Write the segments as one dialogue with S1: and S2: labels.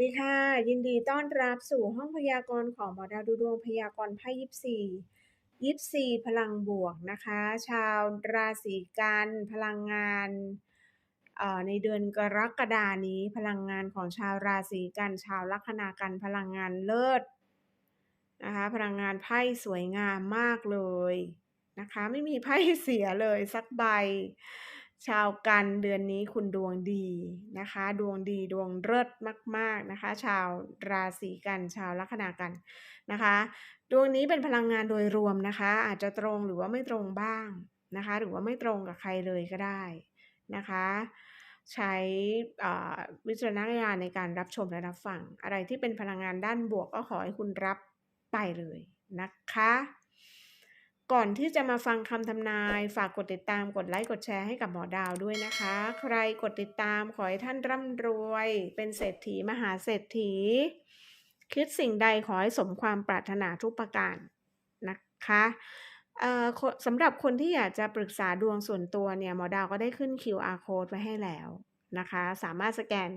S1: ดีค่ะ ยินดีต้อนรับสู่ห้องพยากรณ์ของหมอดาวดูดวงพยากรณ์ไพ่ยิปซียิปซีพลังบวกนะคะ ชาวราศีกันพลังงานในเดือนกรกฎานี้พลังงานของชาวราศีกันชาวลัคนากันพลังงานเลิศนะคะพลังงานไพ่สวยงามมากเลยนะคะ ไม่มีไพ่เสียเลยสักใบ ชาวกันเดือนนี้คุณดวงดีนะคะ ดวงดีดวงเลิศมาก ๆนะคะ ชาวราศีกันชาวลัคนากันนะคะ ดวงนี้เป็นพลังงานโดยรวมนะคะ อาจจะตรงหรือว่าไม่ตรงบ้างนะคะ หรือว่าไม่ตรงกับใครเลยก็ได้นะคะ ใช้วิจารณญาณในการรับชมและรับฟัง อะไรที่เป็นพลังงานด้านบวกก็ขอให้คุณรับไปเลยนะคะ ก่อนที่จะมาฟังคำทำนายฝากกดติดตามกดไลค์กดแชร์ให้กับหมอดาวด้วยนะคะ ใครกดติดตามขอให้ท่านร่ำรวย เป็นเศรษฐีมหาเศรษฐี คิดสิ่งใดขอให้สมความปรารถนาทุกประการนะคะสำหรับคนที่อยากจะปรึกษาดวงส่วนตัวเนี่ยหมอดาวก็ได้ขึ้น QR code ไว้ให้แล้วนะคะ สามารถสแกน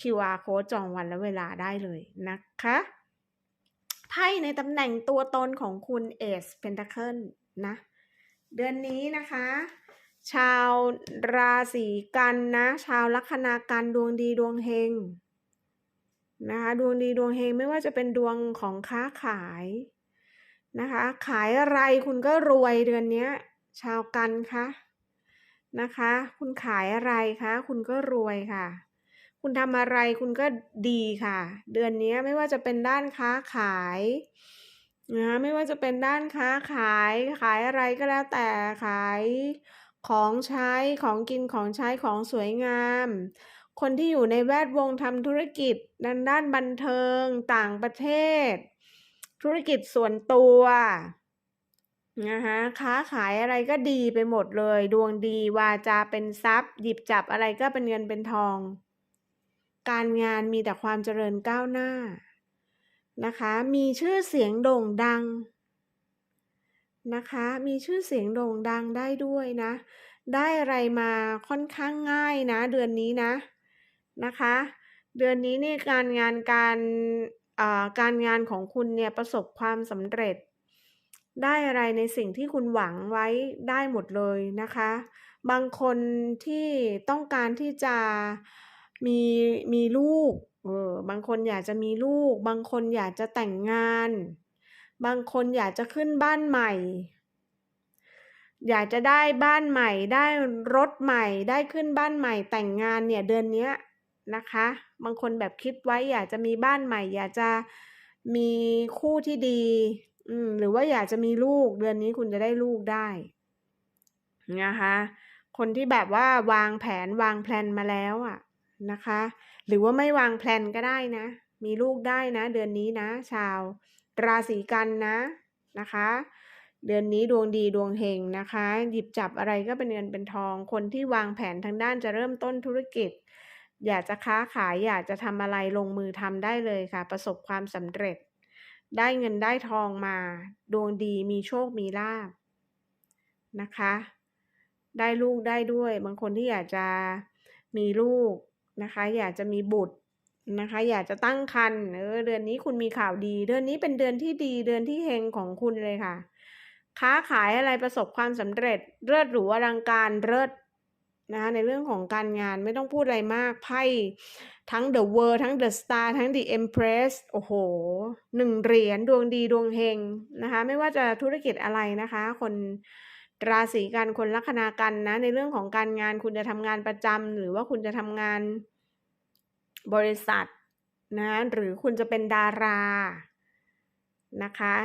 S1: QR code จองวันและเวลาได้เลยนะคะ ไพ่ในตำแหน่งตัวตนของคุณเอสเพนทาเคิลนะ เดือนนี้นะคะ ชาวราศีกันนะ ชาวลัคนากันดวงดีดวงเฮงนะคะดวงดีดวงเฮงไม่ว่าจะเป็นดวงของค้าขายนะคะ ขายอะไรคุณก็รวยเดือนนี้ชาวกันคะนะคะ คุณขายอะไรคะ คุณก็รวยค่ะ คุณทำอะไรคุณก็ดีค่ะ เดือนนี้ไม่ว่าจะเป็นด้านค้าขายนะไม่ว่าจะเป็นด้านค้าขายขายอะไรก็แล้วแต่ขายของใช้ของกินของใช้ของสวยงาม คนที่อยู่ในแวดวงทำธุรกิจด้านด้านบันเทิงต่างประเทศ ธุรกิจส่วนตัวนะคะค้าขายอะไรก็ดีไปหมดเลย ดวงดีวาจาเป็นทรัพย์ หยิบจับอะไรก็เป็นเงินเป็นทอง การงานมีแต่ความเจริญก้าวหน้านะคะ มีชื่อเสียงโด่งดังนะคะ มีชื่อเสียงโด่งดังได้ด้วยนะ ได้อะไรมาค่อนข้างง่ายนะ เดือนนี้นะนะคะ เดือนนี้นี่การงานการการงานของคุณเนี่ยประสบความสำเร็จ ได้อะไรในสิ่งที่คุณหวังไว้ได้หมดเลยนะคะ บางคนที่ต้องการที่จะ มีมีลูกเออบางคนอยากจะมีลูก บางคนอยากจะแต่งงาน บางคนอยากจะขึ้นบ้านใหม่ อยากจะได้บ้านใหม่ ได้รถใหม่ ได้ขึ้นบ้านใหม่ แต่งงานเนี่ยเดือนนี้นะคะ บางคนแบบคิดไว้อยากจะมีบ้านใหม่ อยากจะมีคู่ที่ดีอืมหรือว่าอยากจะมีลูกเดือนนี้คุณจะได้ลูกได้นะคะ คนที่แบบว่าวางแผนวางแผนมาแล้วอะ่ะ นะคะ หรือว่าไม่วางแผนก็ได้นะ มีลูกได้นะ เดือนนี้นะ ชาว ราศีกันนะนะคะ เดือนนี้ดวงดีดวงเฮงนะคะ หยิบจับอะไรก็เป็นเงินเป็นทอง คนที่วางแผนทางด้านจะเริ่มต้นธุรกิจ อยากจะค้าขายอยากจะทำอะไรลงมือทำได้เลยค่ะ ประสบความสำเร็จ ได้เงินได้ทองมา ดวงดีมีโชคมีลาบนะคะ ได้ลูกได้ด้วย บางคนที่อยากจะมีลูก นะคะ อยากจะมีบุตรนะคะ อยากจะตั้งครรภ์เออเดือนนี้คุณมีข่าวดี เดือนนี้เป็นเดือนที่ดี เดือนที่เฮงของคุณเลยค่ะ ค้าขายอะไรประสบความสำเร็จเลิศหรูอลังการเลิศนะคะในเรื่องของการงานไม่ต้องพูดอะไรมากไพ่ทั้ง The World ทั้ง The Star ทั้ง The Empress โอ้โหหนึ่งเหรียญดวงดีดวงเฮงนะคะ ไม่ว่าจะธุรกิจอะไรนะคะ คน ราศีกันคนลัคนากันนะ ในเรื่องของการงานคุณจะทำงานประจำหรือว่าคุณจะทำงานบริษัทนะหรือคุณจะเป็นดารานะคะ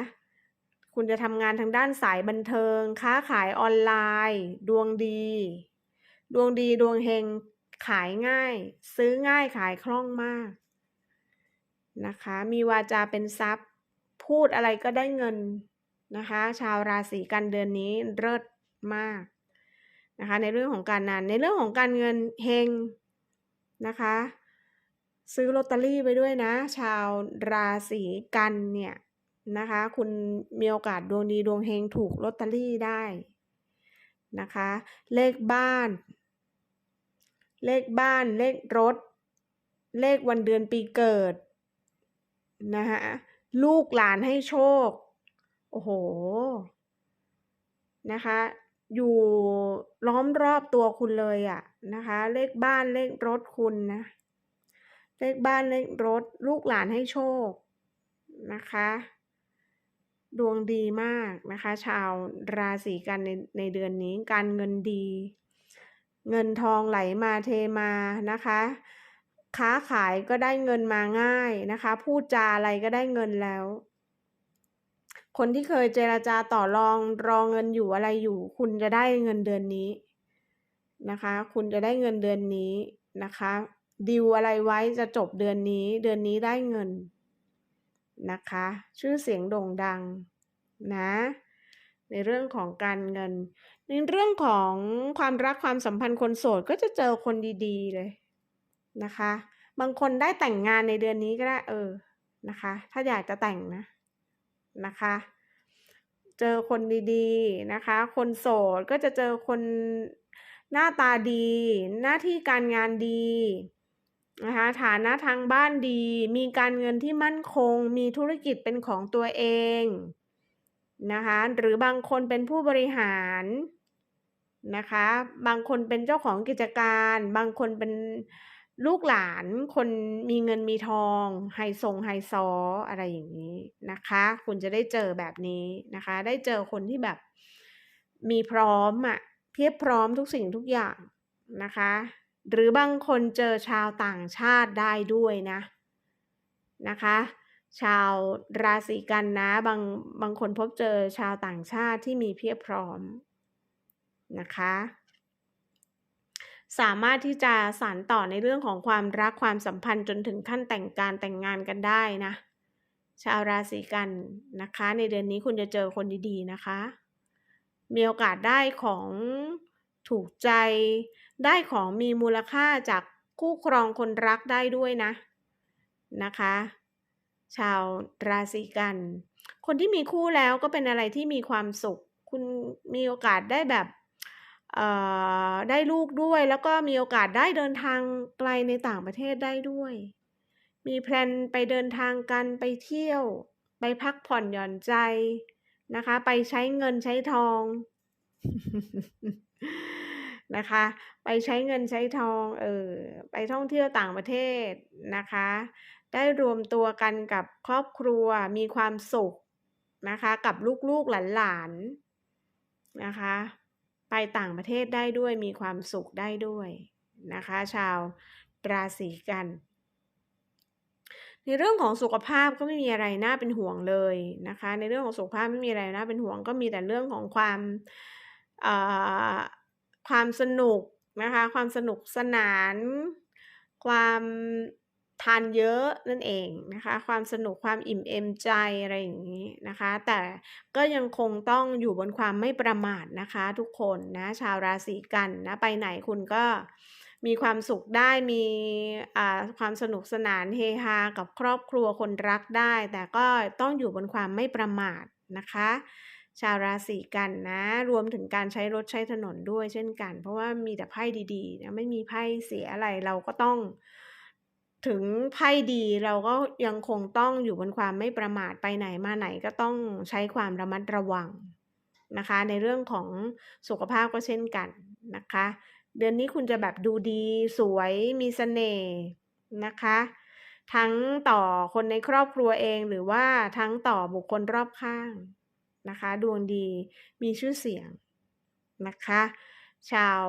S1: คุณจะทำงานทางด้านสายบันเทิง ค้าขายออนไลน์ ดวงดี ดวงดีดวงเฮงขายง่าย ซื้อง่ายขายคล่องมากนะคะ มีวาจาเป็นทรัพย์ พูดอะไรก็ได้เงิน นะคะ ชาวราศีกันเดือนนี้เลิศมากนะคะ ในเรื่องของการงานในเรื่องของการเงินเฮงนะคะ ซื้อลอตเตอรี่ไปด้วยนะ ชาวราศีกันเนี่ยนะคะ คุณมีโอกาสดวงดีดวงเฮงถูกลอตเตอรี่ได้นะคะ เลขบ้าน เลขบ้าน เลขรถ เลขวันเดือนปีเกิดนะคะลูกหลานให้โชค โอ้โห นะคะ อยู่ล้อมรอบตัวคุณเลยอะนะคะ เลขบ้านเลขรถคุณนะ เลขบ้านเลขรถ ลูกหลานให้โชคนะคะ ดวงดีมากนะคะ ชาวราศีกันในในเดือนนี้การเงินดี เงินทองไหลมาเทมานะคะค้าขายก็ได้เงินมาง่ายนะคะ พูดจาอะไรก็ได้เงินแล้ว คนที่เคยเจราจาต่อรองรองเงินอยู่อะไรอยู่ คุณจะได้เงินเดือนนี้นะคะ คุณจะได้เงินเดือนนี้นะคะดิวอะไรไว้จะจบเดือนนี้ เดือนนี้ได้เงินนะคะ ชื่อเสียงโด่งดังนะ ในเรื่องของการเงิน ในเรื่องของความรักความสัมพันธ์คนโสดก็จะเจอคนดีๆเลยนะคะ บางคนได้แต่งงานในเดือนนี้ก็ได้เออนะคะ ถ้าอยากจะแต่งนะ นะคะ เจอคนดีๆนะคะ คนโสดก็จะเจอคนหน้าตาดี หน้าที่การงานดีนะคะฐานะทางบ้านดี มีการเงินที่มั่นคง มีธุรกิจเป็นของตัวเองนะคะหรือบางคนเป็นผู้บริหารนะคะ บางคนเป็นเจ้าของกิจการ บางคนเป็น ลูกหลานคนมีเงินมีทองไฮทรงไฮซออะไรอย่างนี้นะคะ คุณจะได้เจอแบบนี้นะคะ ได้เจอคนที่แบบมีพร้อมอะเพียบพร้อมทุกสิ่งทุกอย่างนะคะ หรือบางคนเจอชาวต่างชาติได้ด้วยนะนะคะ ชาวราศีกันนะบางบางคนพบเจอชาวต่างชาติที่มีเพียบพร้อมนะคะ สามารถที่จะสานต่อในเรื่องของความรักความสัมพันธ์จนถึงขั้นแต่งการแต่งงานกันได้นะ ชาวราศีกันนะคะ ในเดือนนี้คุณจะเจอคนดีๆนะคะ มีโอกาสได้ของถูกใจ ได้ของมีมูลค่าจากคู่ครองคนรักได้ด้วยนะนะคะ ชาวราศีกัน คนที่มีคู่แล้วก็เป็นอะไรที่มีความสุข คุณมีโอกาสได้แบบ ได้ลูกด้วย แล้วก็มีโอกาสได้เดินทางไกลในต่างประเทศได้ด้วย มีแพลนไปเดินทางกันไปเที่ยว ไปพักผ่อนหย่อนใจนะคะ ไปใช้เงินใช้ทองนะคะ ไปใช้เงินใช้ทอง เออ ไปท่องเที่ยวต่างประเทศนะคะ ได้รวมตัวกันกับครอบครัว มีความสุขนะคะ กับลูกๆหลานๆนะคะ ไปต่างประเทศได้ด้วยมีความสุขได้ด้วยนะคะ ชาวราศีกัน ในเรื่องของสุขภาพก็ไม่มีอะไรน่าเป็นห่วงเลยนะคะ ในเรื่องของสุขภาพไม่มีอะไรน่าเป็นห่วงก็มีแต่เรื่องของความความสนุกนะคะ ความสนุกสนาน ความ ทานเยอะนั่นเองนะคะ ความสนุกความอิ่มเอมใจอะไรอย่างนี้นะคะ แต่ก็ยังคงต้องอยู่บนความไม่ประมาทนะคะ ทุกคนนะชาวราศีกันนะไปไหนคุณก็มีความสุขได้มีความสนุกสนานเฮฮากับครอบครัวคนรักได้ แต่ก็ต้องอยู่บนความไม่ประมาทนะคะ ชาวราศีกันนะ รวมถึงการใช้รถใช้ถนนด้วยเช่นกัน เพราะว่ามีแต่ไพ่ดีๆนะไม่มีไพ่เสียอะไรเราก็ต้อง ถึงไพ่ดีเราก็ยังคงต้องอยู่บนความไม่ประมาทไปไหนมาไหนก็ต้องใช้ความระมัดระวังนะคะ ในเรื่องของสุขภาพก็เช่นกันนะคะ เดือนนี้คุณจะแบบดูดีสวยมีสเสน่ห์นะคะ ทั้งต่อคนในครอบครัวเองหรือว่าทั้งต่อบุคคลรอบข้างนะคะ ดวงดีมีชื่อเสียงนะคะ ชาว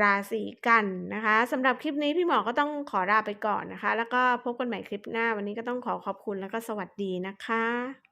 S1: ราศีกันนะคะสำหรับคลิปนี้พี่หมอก็ต้องขอลาไปก่อนนะคะ แล้วก็พบกันใหม่คลิปหน้าวันนี้ก็ต้องขอขอบคุณแล้วก็สวัสดีนะคะ